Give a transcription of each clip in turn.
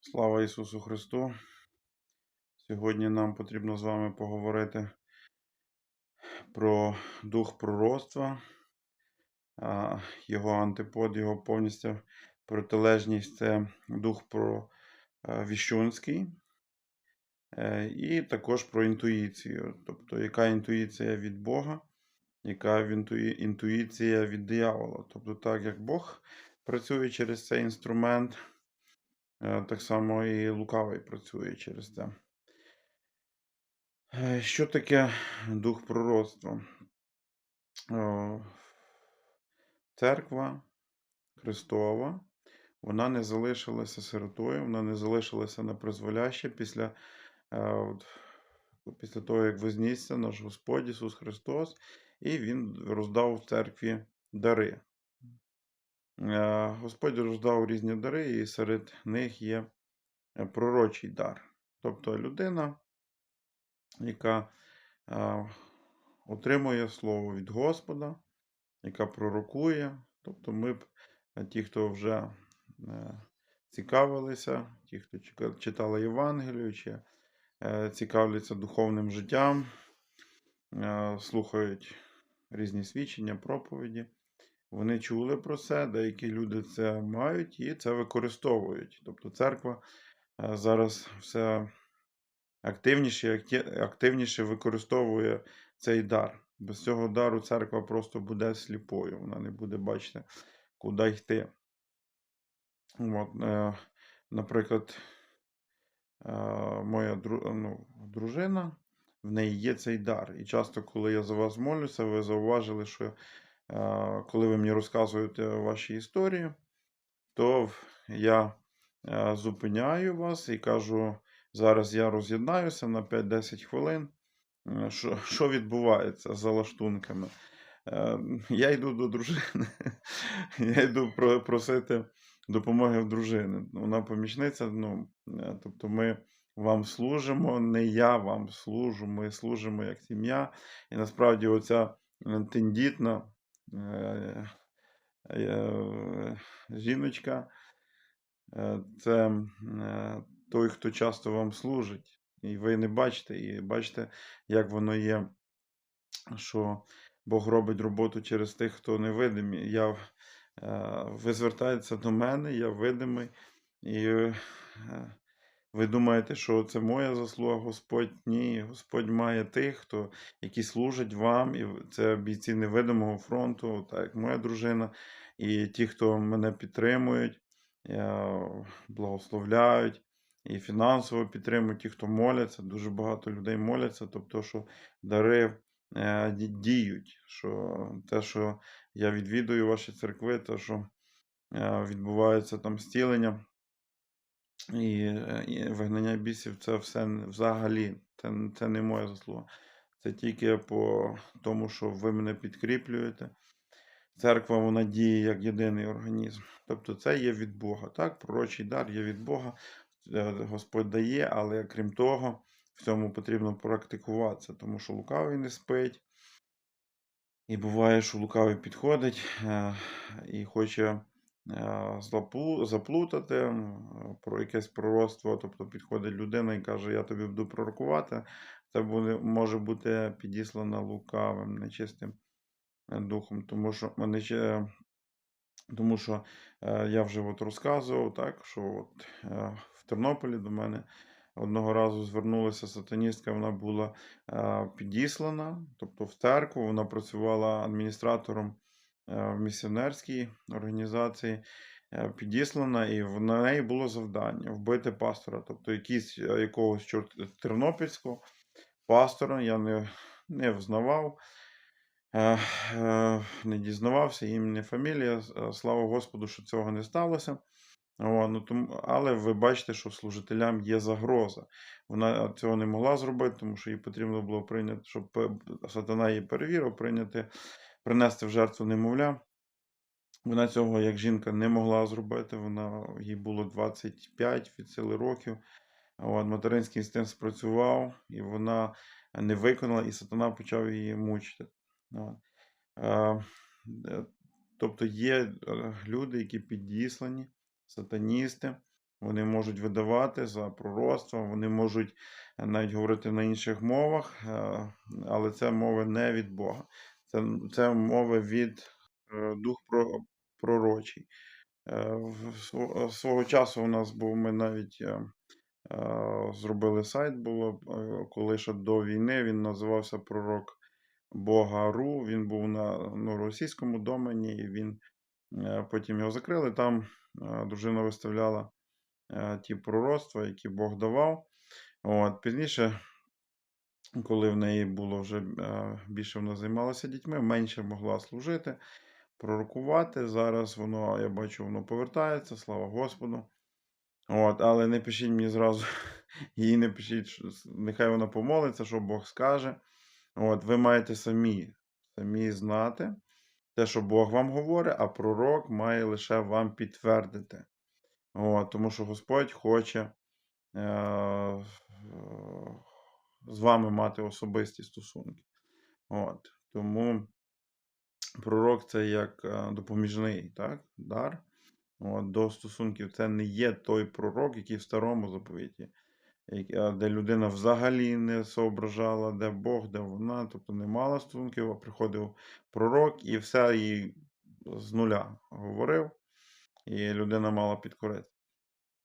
Слава Ісусу Христу! Сьогодні нам потрібно з вами поговорити про дух пророцтва, його антипод, його повністю протилежність це дух про е, віщунський, Е, і також про інтуїцію. Тобто, яка інтуїція від Бога, яка інтуїція від диявола. Тобто, так як Бог працює через цей інструмент, Так само і лукавий працює через це. Е, Що таке дух пророцтва? Церква Христова, вона не залишилася сиротою, вона не залишилася на призволяще після, е, після того, як вознісся наш Господь Ісус Христос, і Він роздав в церкві дари. Е, Господь роздав різні дари, і серед них є е, пророчий дар. Тобто людина, яка е, отримує слово від Господа, яка пророкує. Тобто ми б, ті, хто вже цікавилися, ті, хто читали Євангелію, чи цікавляться духовним життям, слухають різні свідчення, проповіді. Вони чули про це, деякі люди це мають і це використовують. Тобто церква е, зараз все активніше і активніше використовує цей дар. Без цього дару церква просто буде сліпою, вона не буде бачити, куди йти. От, е, наприклад, е, моя ну, дружина, в неї є цей дар. І часто, коли я за вас молюся, ви зауважили, що коли ви мені розказуєте ваші історії, то я е, зупиняю вас і кажу: зараз я роз'єднаюся на 5-10 хвилин. Е, Що, що відбувається за лаштунками? Е, Я йду до дружини, я йду просити допомоги в дружини. Вона помічниця. Ну, е, тобто ми вам служимо, не я вам служу, ми служимо як сім'я. І насправді оця е, тендітна е, е, жіночка, е, це е, той, хто часто вам служить. І ви не бачите, і бачите, як воно є, що Бог робить роботу через тих, хто невидимі. Я, е, ви звертаєтеся до мене, я видимий, і е, ви думаєте, що це моя заслуга, Господь? Ні, Господь має тих, хто, які служать вам, і це бійці невидимого фронту, так як моя дружина, і ті, хто мене підтримують, е, благословляють. І фінансово підтримують ті, хто моляться. Дуже багато людей моляться, тобто, що дари е, діють. Що те, що я відвідую ваші церкви, те, що е, відбувається там зцілення і, і вигнання бісів, це все взагалі, це, це не моя заслуга. Це тільки по тому, що ви мене підкріплюєте. Церква вона діє як єдиний організм. Тобто це є від Бога. Так, пророчий дар є від Бога. Е, Господь дає, але крім того, в цьому потрібно практикуватися, тому що лукавий не спить. І буває, що лукавий підходить е, і хоче заплутати про якесь пророцтво. Тобто підходить людина і каже, я тобі буду пророкувати. Це буде, може бути підіслано лукавим, нечистим е, духом, тому що ще. Тому що е, я вже от розказував, так, що от, е, в Тернополі до мене одного разу звернулася сатаністка, вона була е, підіслана, тобто в церкву, вона працювала адміністратором е, в місіонерській організації, е, підіслана, і в неї було завдання вбити пастора, тобто якийсь, е, якогось чорт, тернопільського пастора, я не, не взнавав. Е, е, не дізнавався імені фамілія. Е, Слава Господу, що цього не сталося. О, ну, тому, але ви бачите, що служителям є загроза. Вона цього не могла зробити, тому що їй потрібно було прийняти, щоб сатана її перевірив, прийняти, принести в жертву немовля. Вона цього як жінка не могла зробити. Вона, їй було 25 від сили років. От, материнський інстинкт спрацював, і вона не виконала, і сатана почав її мучити. От. Е, е, Тобто є е, люди, які підіслані, сатаністи, вони можуть видавати за пророцтво, вони можуть навіть говорити на інших мовах, але це мови не від Бога. Це, це мови від е, дух про- пророчий. Е, в- Свого часу у нас був, ми навіть е, е, зробили сайт, було е, коли ще до війни він називався Пророк Бога Ру. Він був на ну, російському домені, і він е, потім його закрили. Там е, дружина виставляла е, ті пророцтва, які Бог давав. От, пізніше, коли в неї було вже е, більше вона займалася дітьми, менше могла служити, пророкувати. Зараз воно, я бачу, воно повертається, слава Господу. От, але не пишіть мені зразу, їй не пишіть, нехай вона помолиться, що Бог скаже. От, ви маєте самі, самі знати те, що Бог вам говорить, а пророк має лише вам підтвердити. От, тому що Господь хоче е, з вами мати особисті стосунки. От, тому пророк це як е, допоміжний так, дар от, до стосунків. Це не є той пророк, який в старому заповіті, е, де людина взагалі не соображала, де Бог, де вона, тобто не мала стосунків, а приходив пророк і все їй з нуля говорив, і людина мала підкорити.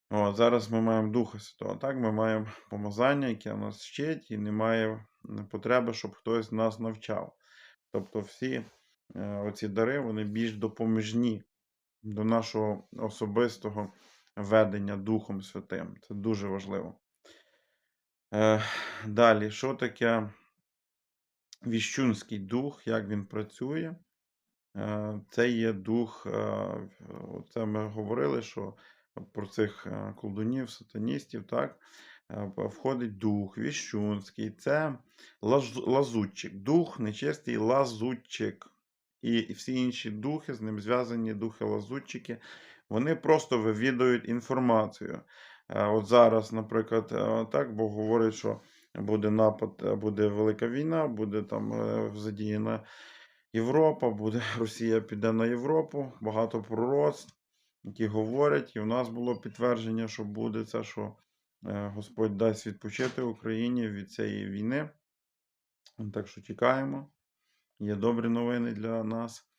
От, зараз ми маємо Духа Святого, так? Ми маємо помазання, яке нас вчить, і немає потреби, щоб хтось нас навчав. Тобто всі е, оці дари, вони більш допоміжні до нашого особистого ведення Духом Святим. Це дуже важливо. Е, далі, що таке віщунський дух, як він працює? Е, Це є дух, це ми говорили, що про цих е, колдунів, сатаністів, так, е, входить дух віщунський, це лазутчик, дух нечистий лазутчик. І всі інші духи, з ним зв'язані духи-лазутчики, вони просто вивідують інформацію. Е, От зараз, наприклад, так, Бог говорить, що буде напад, буде велика війна, буде там задіяна Європа, буде Росія піде на Європу, багато пророцтв, які говорять, і в нас було підтвердження, що буде це, що е, Господь дасть відпочити Україні від цієї війни. Так що чекаємо. Є добрі новини для нас.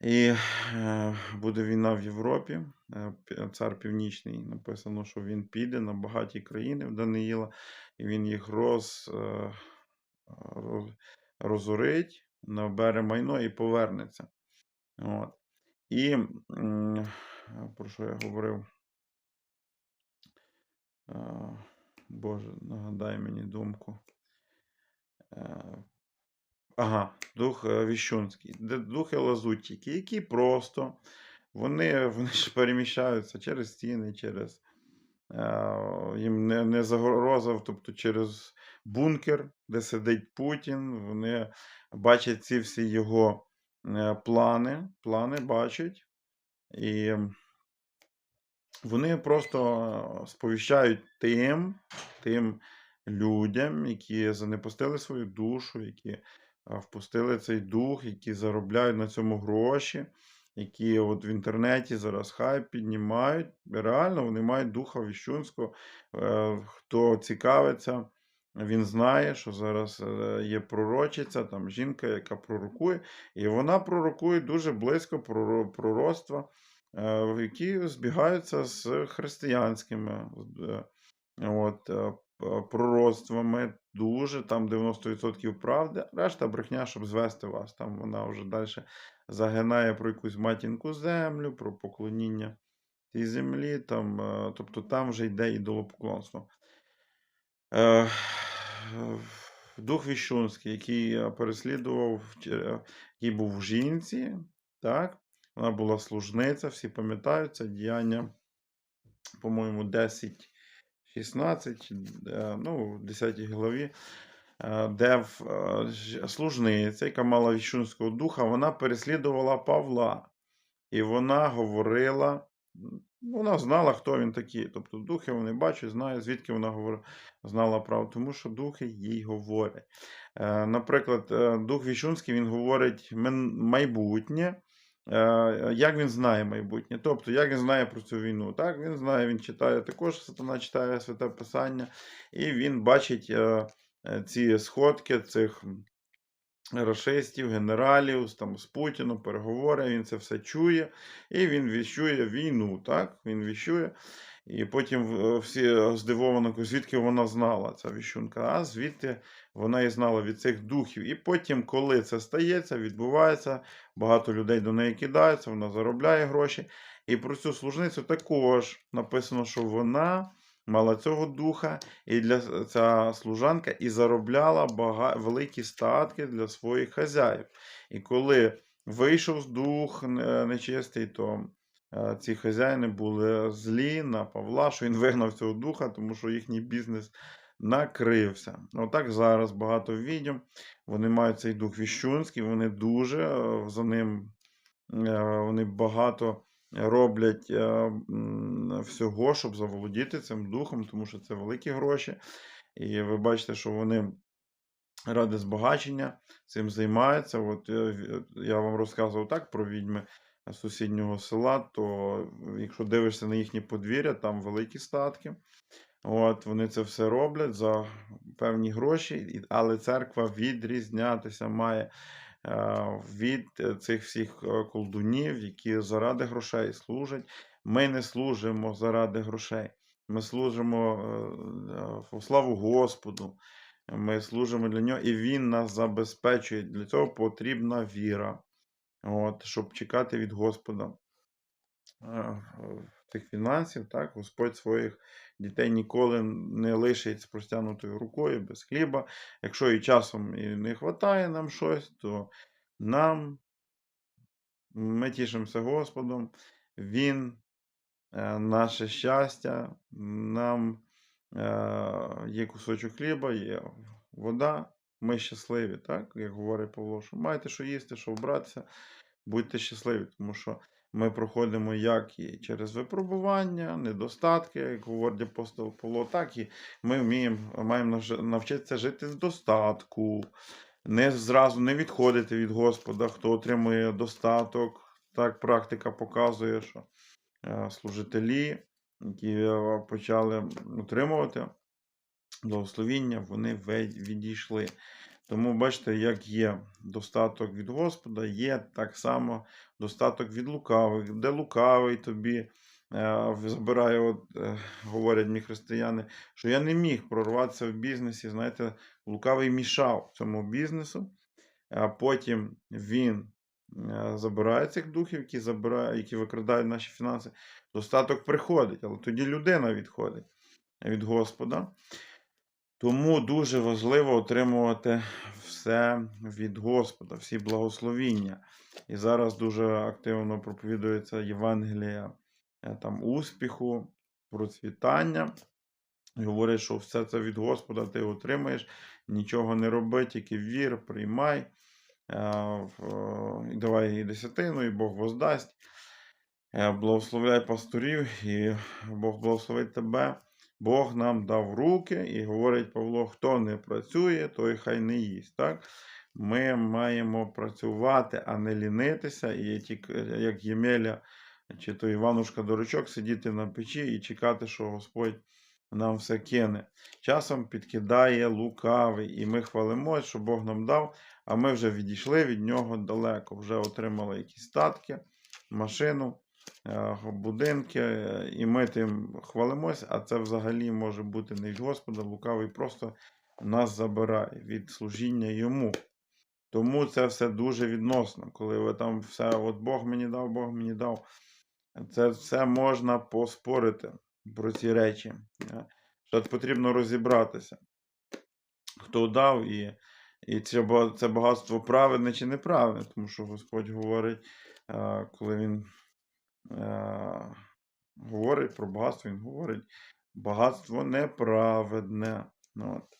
І е, буде війна в Європі. Е, Цар Північний написано, що він піде на багаті країни в Даниїла, і він їх роз, роз, розорить, набере майно і повернеться. От. І про що я говорив? Боже, нагадай мені думку. Е, Ага, дух е, віщунський. Духи лазутчики, які просто вони, вони ж переміщаються через стіни, через е, їм не, не загроза, тобто через бункер, де сидить Путін. Вони бачать ці всі його плани, плани бачать. І вони просто сповіщають тим, тим людям, які занепустили свою душу, які впустили цей дух, які заробляють на цьому гроші, які от в інтернеті зараз хайп піднімають. Реально вони мають духа віщунського. Е, Хто цікавиться, він знає, що зараз е, є пророчиця, там жінка, яка пророкує, і вона пророкує дуже близько проро- пророцтва е, які збігаються з християнськими е, от, пророцтвами. Дуже там 90% правди, решта брехня, щоб звести вас. Там вона вже далі загинає про якусь матінку землю, про поклоніння тій землі. Там, тобто там вже йде ідолопоклонство. Е, Дух Віщунський, який переслідував, який був в жінці, так? Вона була служниця, всі пам'ятають це діяння, по-моєму, 10, 16, е, ну, в 10 главі, е, де е, служниця, яка мала віщунського духа, вона переслідувала Павла. І вона говорила, вона знала, хто він такий. Тобто духи вони бачать, знають, звідки вона знала правду, тому що духи їй говорять. Е, Наприклад, е, дух Віщунський він говорить майбутнє, е, як він знає майбутнє. Тобто, як він знає про цю війну. Так, він знає, він читає також, сатана читає святе писання, і він бачить ці сходки цих рашистів, генералів там, з Путіном, переговори, він це все чує, і він віщує війну, так? Він віщує. І потім е, всі здивовано, звідки вона знала, ця віщунка, а звідти вона і знала від цих духів. І потім, коли це стається, відбувається, багато людей до неї кидаються, вона заробляє гроші. І про цю служницю також написано, що вона мала цього духа, і для ця служанка і заробляла бага... великі статки для своїх хазяїв. І коли вийшов дух нечистий, то е, ці хазяїни були злі на Павла, що він вигнав цього духа, тому що їхній бізнес накрився. Отак зараз багато відьом. Вони мають цей дух віщунський, вони дуже е, за ним е, вони багато роблять е, всього, щоб заволодіти цим духом, тому що це великі гроші. І ви бачите, що вони ради збагачення цим займаються. От е, я вам розказував так про відьми сусіднього села, то якщо дивишся на їхні подвір'я, там великі статки. От, вони це все роблять за певні гроші, але церква відрізнятися має е, від е, цих всіх е, колдунів, які заради грошей служать. Ми не служимо заради грошей. Ми служимо е, е, славу Господу. Ми служимо для нього, і Він нас забезпечує. Для цього потрібна віра, от, щоб чекати від Господа е, тих фінансів, так, Господь своїх дітей ніколи не лишить з простягнутою рукою без хліба. Якщо і часом і не вистачає нам щось, то нам ми тішимося Господом, Він е, наше щастя, нам е, є кусочок хліба, є вода, ми щасливі, так? Як говорить Павло, що маєте що їсти, що вбратися, будьте щасливі, тому що ми проходимо як і через випробування, недостатки, як говорить апостол Павло, так і ми вміємо, маємо навчитися жити в достатку, не зразу не відходити від Господа, хто отримує достаток. Так практика показує, що е, служителі, які е, почали отримувати благословіння, вони відійшли. Тому бачите, як є достаток від Господа, є так само достаток від лукавих, де лукавий тобі е, забирає, от, е, говорять мені християни, що я не міг прорватися в бізнесі. Знаєте, лукавий мішав цьому бізнесу, а потім він е, забирає цих духів, які, забирає, які викрадають наші фінанси. Достаток приходить, але тоді людина відходить від Господа. Тому дуже важливо отримувати все від Господа, всі благословіння. І зараз дуже активно проповідується Євангелія е, там, успіху, процвітання. І Говорять, що все це від Господа ти отримаєш, нічого не роби, тільки вір, приймай, е, і давай їй десятину, і Бог воздасть. Е, Благословляй пасторів, і Бог благословить тебе. Бог нам дав руки, і говорить Павло, хто не працює, той хай не їсть. Так? Ми маємо працювати, а не лінитися, і як Ємеля чи то Іванушка Дурачок, сидіти на печі і чекати, що Господь нам все кине. Часом підкидає лукавий, і ми хвалимось, що Бог нам дав, а ми вже відійшли від нього далеко, вже отримали якісь статки, машину будинки, е, і ми тим хвалимось, а це взагалі може бути не від Господа, лукавий просто нас забирає від служіння йому. Тому це все дуже відносно, коли ви там все, от Бог мені дав, Бог мені дав. Це все можна поспорити про ці речі. е. Що потрібно розібратися, хто дав і, і це, багатство праведне чи неправедне, тому що Господь говорить, е, коли Він е, говорить про багатство, він говорить багатство неправедне. Ну, от.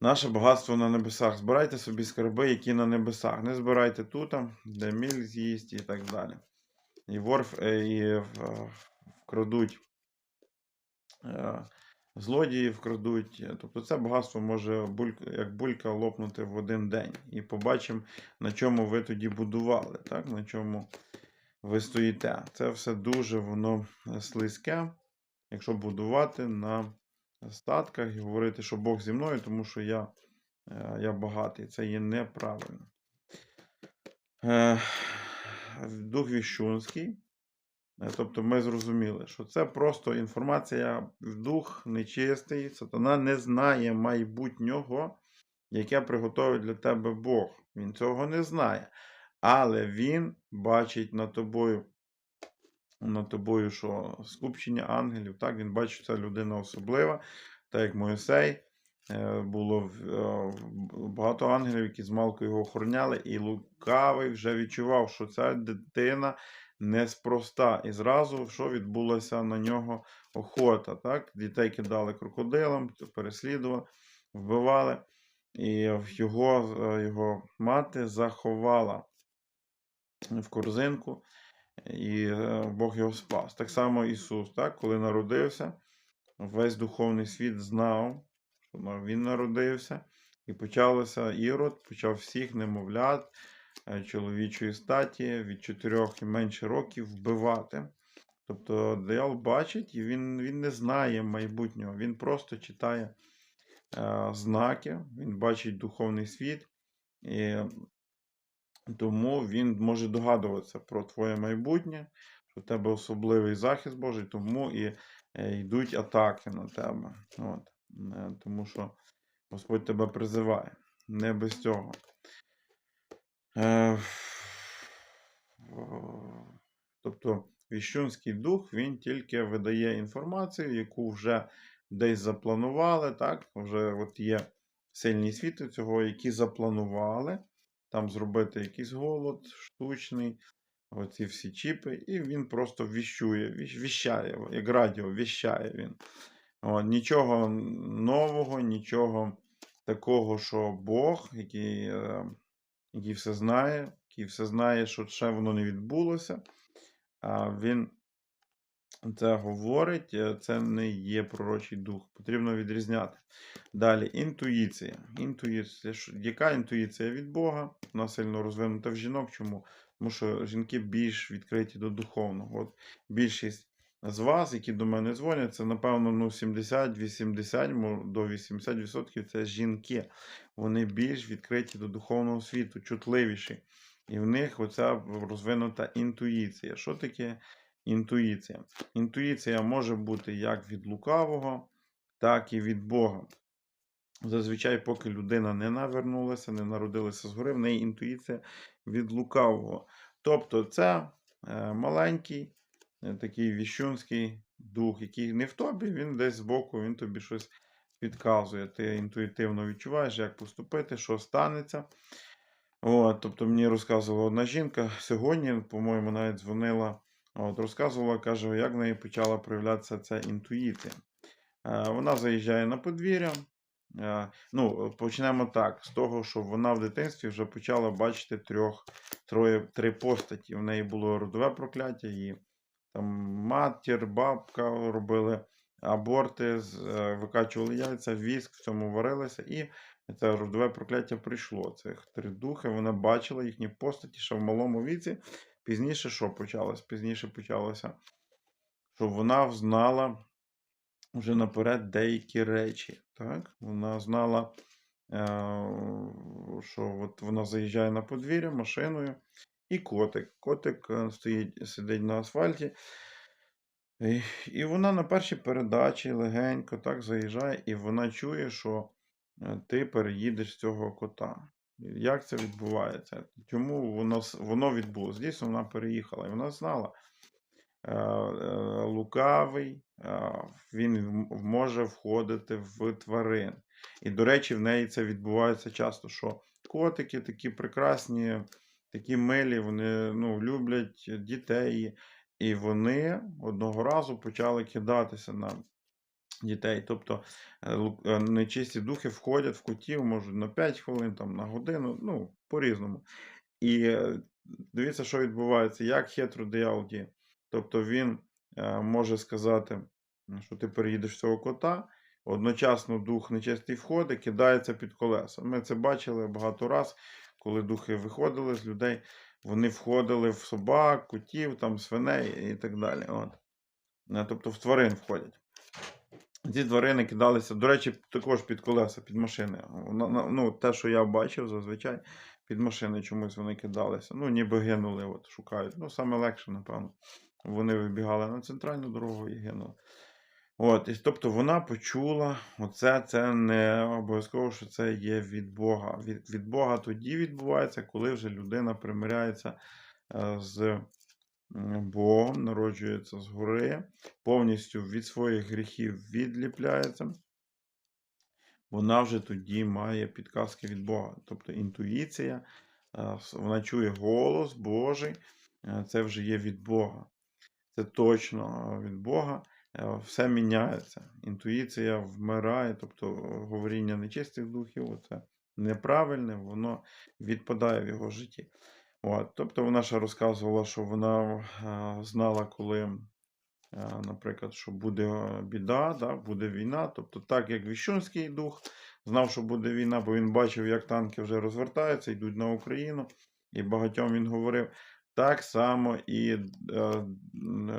Наше багатство на небесах. Збирайте собі скарби, які на небесах. Не збирайте тут, де міль з'їсть і так далі. І вор е, і вкрадуть е, злодії вкрадуть. Тобто це багатство може бульк- як булька лопнути в один день. І побачимо, на чому ви тоді будували, так? на чому ви стоїте. Це все дуже воно е, слизьке, якщо будувати на статках і говорити, що Бог зі мною, тому що я, е, я багатий. Це є неправильно. Е, Дух Віщунський. Тобто ми зрозуміли, що це просто інформація, дух нечистий, сатана не знає майбутнього, яке приготовить для тебе Бог. Він цього не знає. Але він бачить над тобою, над тобою, що скупчення ангелів, так, він бачить, що ця людина особлива, так як Моїсей. е, Було е, багато ангелів, які з малку його охороняли, і лукавий вже відчував, що ця дитина неспроста. І зразу що відбулося на нього охота. Так? Дітей кидали крокодилам, переслідували, вбивали. І його, е, його мати заховала в корзинку, і е, Бог його спас. Так само Ісус, так? коли народився, весь духовний світ знав, що він народився, і почалося Ірод, почав всіх немовлят е, чоловічої статі від 4 і менше років вбивати. Тобто диявол бачить, і він, він не знає майбутнього, він просто читає е, знаки, він бачить духовний світ, і тому він може догадуватися про твоє майбутнє, що в тебе особливий захист Божий, тому і е, йдуть атаки на тебе. От. Е, Тому що Господь тебе призиває. Не без цього. Е, Тобто Віщунський дух він тільки видає інформацію, яку вже десь запланували. так? Вже от є сильні світи цього, які запланували там зробити якийсь голод штучний, оці всі чіпи, і він просто віщує, віщає, як радіо, віщає він. От, нічого нового, нічого такого, що Бог, який, е, який все знає, який все знає, що ще воно не відбулося. А він це говорить, е, це не є пророчий дух. Потрібно відрізняти. Далі, інтуїція. Інтуїція. Яка інтуїція від Бога? Вона сильно розвинута в жінок. Чому? Тому що жінки більш відкриті до духовного. От більшість з вас, які до мене дзвонять, це, напевно, ну, 70-80 до 80% це жінки. Вони більш відкриті до духовного світу, чутливіші. І в них оця розвинута інтуїція. Що таке інтуїція? Інтуїція може бути як від лукавого, так і від Бога. Зазвичай, поки людина не навернулася, не народилася згори, в неї інтуїція від лукавого. Тобто, це е, маленький, е, такий віщунський дух, який не в тобі, він десь збоку, він тобі щось підказує. Ти інтуїтивно відчуваєш, як поступити, що станеться. От, тобто мені розказувала одна жінка сьогодні, по-моєму, навіть дзвонила, от, розказувала, каже, як в неї почала проявлятися ця інтуїція. Е, Вона заїжджає на подвір'я. Е, Ну, почнемо так, з того, що вона в дитинстві вже почала бачити трьох, троє, три постаті. В неї було родове прокляття, її там матір, бабка робили аборти, е, викачували яйця, віск в цьому варилися, і це родове прокляття прийшло. Цих три духи, вона бачила їхні постаті ще в малому віці. Пізніше що почалось? Пізніше почалося, що вона знала вже наперед деякі речі. Так? Вона знала, е, що от вона заїжджає на подвір'я машиною, і котик. Котик е, стоїть, сидить на асфальті. І, вона на першій передачі легенько так заїжджає, і вона чує, що е, ти переїдеш цього кота. Як це відбувається? Чому воно, воно відбулося? Дійсно, вона переїхала, і вона знала. Е, е, Лукавий, е, він може входити в тварин. І, до речі, в неї це відбувається часто, що котики такі прекрасні, такі милі, вони ну, люблять дітей. І вони одного разу почали кидатися на дітей. Тобто е, е, нечисті духи входять в котів, можуть на 5 хвилин, там, на годину, ну, по-різному. І е, дивіться, що відбувається, як хитро диявол діє. Тобто він може сказати, що ти переїдеш цього кота, одночасно дух нечистий входить, кидається під колеса. Ми це бачили багато раз, коли духи виходили з людей, вони входили в собак, котів, там, свиней і так далі. От. Тобто в тварин входять. Ці тварини кидалися, до речі, також під колеса, під машини. Ну, те, що я бачив зазвичай, під машини чомусь вони кидалися. Ну, ніби гинули, от, шукають. Ну, саме легше, напевно. Вони вибігали на центральну дорогу і гинули. От, і, тобто вона почула, оце це не обов'язково, що це є від Бога. Від, від Бога тоді відбувається, коли вже людина примиряється е, з Богом, народжується згори, повністю від своїх гріхів відліпляється. Вона вже тоді має підказки від Бога. Тобто інтуїція, е, вона чує голос Божий, е, це вже є від Бога. Це точно е, від Бога. Все міняється. Інтуїція вмирає, тобто говоріння нечистих духів, це неправильне, воно відпадає в його житті. От, тобто вона ще розказувала, що вона е, знала, коли, е, наприклад, що буде е, біда, да, буде війна. Тобто, так як Віщунський дух знав, що буде війна, бо він бачив, як танки вже розвертаються, йдуть на Україну, і багатьом він говорив. Так само і е,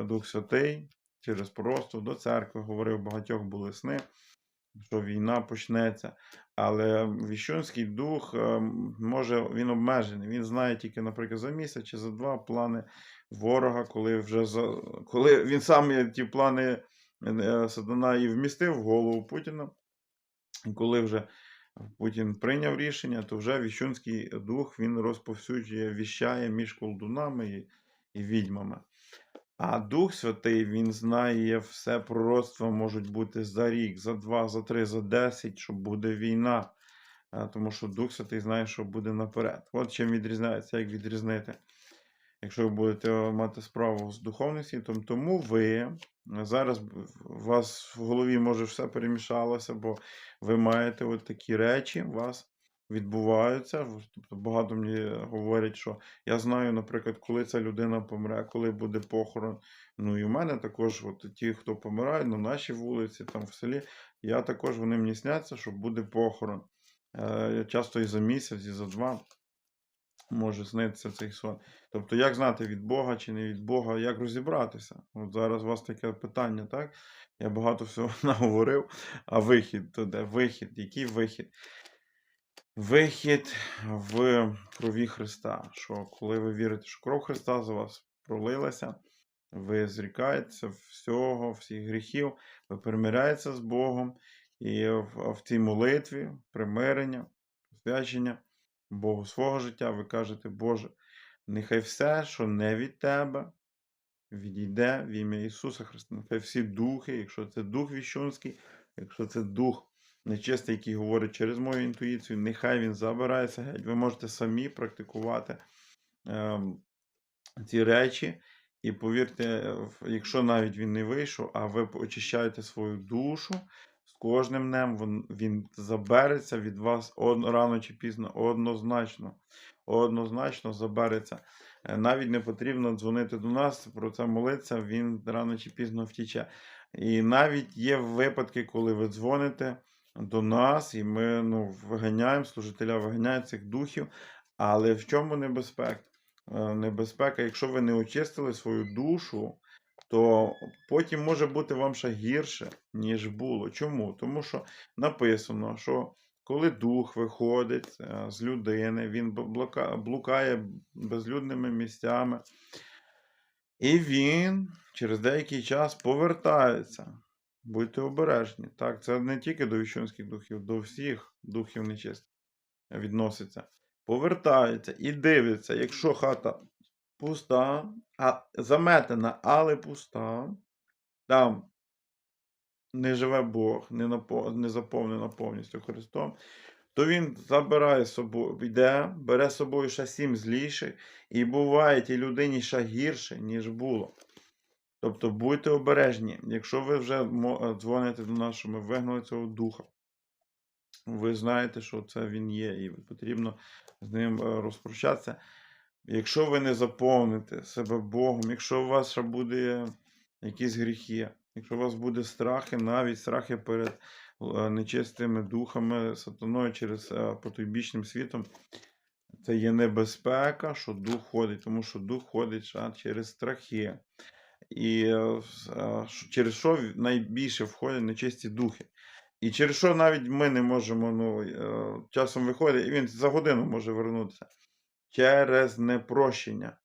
Дух Святий через пророцтво до церкви говорив, багатьох були сни, що війна почнеться. Але Віщунський дух е, може він обмежений. Він знає тільки, наприклад, за місяць чи за два плани ворога, коли вже за коли він сам ті плани е, Сатана і вмістив в голову Путіна. І коли вже Путін прийняв рішення, то вже Віщунський дух він розповсюджує, віщає між колдунами і, і відьмами. А Дух Святий, він знає все пророцтва можуть бути за рік, за два, за три, за десять, що буде війна. Тому що Дух Святий знає, що буде наперед. От чим відрізняється, як відрізнити. Якщо ви будете мати справу з духовним світом, тому ви зараз у вас в голові може все перемішалося, бо ви маєте от такі речі, вас відбуваються. Тобто багато мені говорять, що я знаю, наприклад, коли ця людина помре, коли буде похорон. Ну і в мене також, от ті, хто помирають на нашій вулиці, там в селі, я також вони мені сняться, що буде похорон. Е, часто і за місяць, і за два може снитися цей сон. Тобто, як знати від Бога чи не від Бога, як розібратися? От зараз у вас таке питання, так? Я багато всього наговорив, а вихід то де? Вихід, який вихід? Вихід в крові Христа. Що коли ви вірите, що кров Христа за вас пролилася, ви зрікаєтеся всього, всіх гріхів, ви примиряєтеся з Богом, і в, в цій молитві, примирення, посвячення Богу свого життя, ви кажете, Боже, нехай все, що не від Тебе, відійде в ім'я Ісуса Христа. Нехай всі духи, якщо це дух віщунський, якщо це дух нечистий, який говорить через мою інтуїцію, нехай він забирається геть. Ви можете самі практикувати ем, ці речі. І повірте, якщо навіть він не вийшов, а ви очищаєте свою душу, з кожним днем він, він забереться від вас од, рано чи пізно, однозначно. Однозначно забереться. Е, Навіть не потрібно дзвонити до нас, про це молитися, він рано чи пізно втіче. І навіть є випадки, коли ви дзвоните до нас, і ми ну, виганяємо, служителя виганяють цих духів. Але в чому небезпека? Е, Небезпека, якщо ви не очистили свою душу, то потім може бути вам ще гірше, ніж було. Чому? Тому що написано, що коли дух виходить е, з людини, він блукає безлюдними місцями, і він через деякий час повертається. Будьте обережні. Так, це не тільки до віщунських духів, до всіх духів нечистих відноситься. Повертається і дивиться, якщо хата пуста, а заметена, але пуста, там не живе Бог, не, напо- не заповнена повністю Христом, то він забирає собою, йде, бере з собою ще сім зліших, і буває тій людині ще гірше, ніж було. Тобто будьте обережні, якщо ви вже е, дзвоните до нас, що ми вигнали цього духа, ви знаєте, що це він є, і потрібно з ним е, розпрощатися. Якщо ви не заповните себе Богом, якщо у вас ще буде якісь гріхи, Якщо у вас буде страхи, навіть страхи перед е, нечистими духами, сатаною через потойбічним світом, це є небезпека, що дух ходить, тому що дух ходить через страхи. І що- через що найбільше входять нечисті духи. І через що навіть ми не можемо, ну, часом виходить, і він за годину може вернутися. Через непрощення.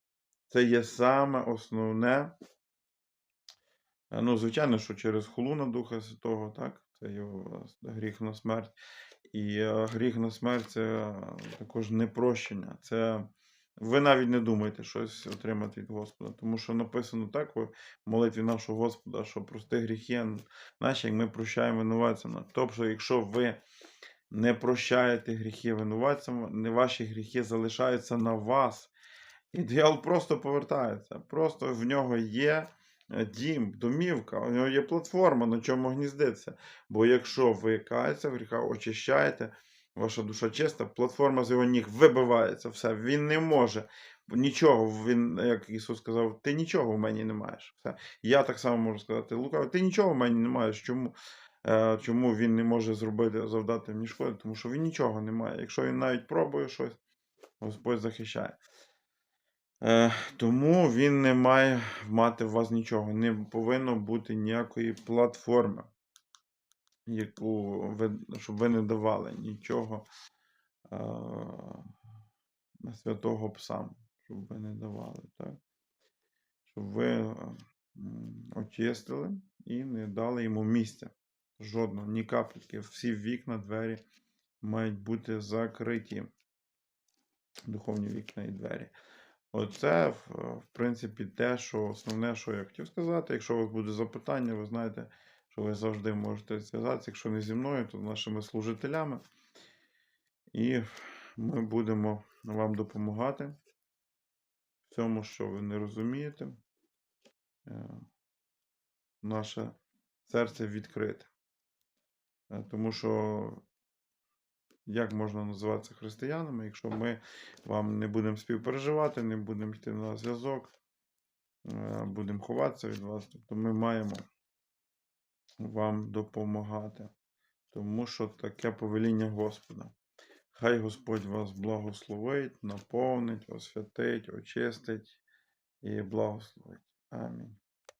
Це є саме основне. Ну, звичайно, що через хулу на Духа Святого, так, це його гріх на смерть. І гріх на смерть це також непрощення. Це ви навіть не думаєте щось отримати від Господа. Тому що написано так в молитві нашого Господа, що прости гріхи наші, як ми прощаємо винуватцям. Тобто, якщо ви не прощаєте гріхи винуватцям, не ваші гріхи залишаються на вас. І диявол просто повертається. Просто в нього є е, дім, домівка, у нього є платформа, на чому гніздиться. Бо якщо ви каєтеся в гріхах, очищаєте, ваша душа чиста, платформа з його ніг вибивається, все, він не може. Нічого, він, як Ісус сказав, ти нічого в мені не маєш. Все. Я так само можу сказати, Лука, ти нічого в мені не маєш. Чому? Е, Чому він не може зробити, завдати мені шкоди? Тому що він нічого не має. Якщо він навіть пробує щось, Господь захищає. Е, тому він не має мати в вас нічого. Не повинно бути ніякої платформи, яку ви, щоб ви не давали нічого е, на святого пса, щоб ви не давали, так? Щоб ви очистили і не дали йому місця. Жодного, ні капліки. Всі вікна, двері мають бути закриті. Духовні вікна і двері. Оце, в принципі, те, що основне, що я хотів сказати. Якщо у вас буде запитання, ви знаєте, що ви завжди можете зв'язатися. Якщо не зі мною, то з нашими служителями. І ми будемо вам допомагати в цьому, що ви не розумієте. Е, Наше серце відкрите. Е, Тому що як можна називатися християнами, якщо ми вам не будемо співпереживати, не будемо йти на зв'язок, е, будемо ховатися від вас, тобто ми маємо вам допомагати. Тому що таке повеління Господа. Хай Господь вас благословить, наповнить, освятить, очистить і благословить. Амінь.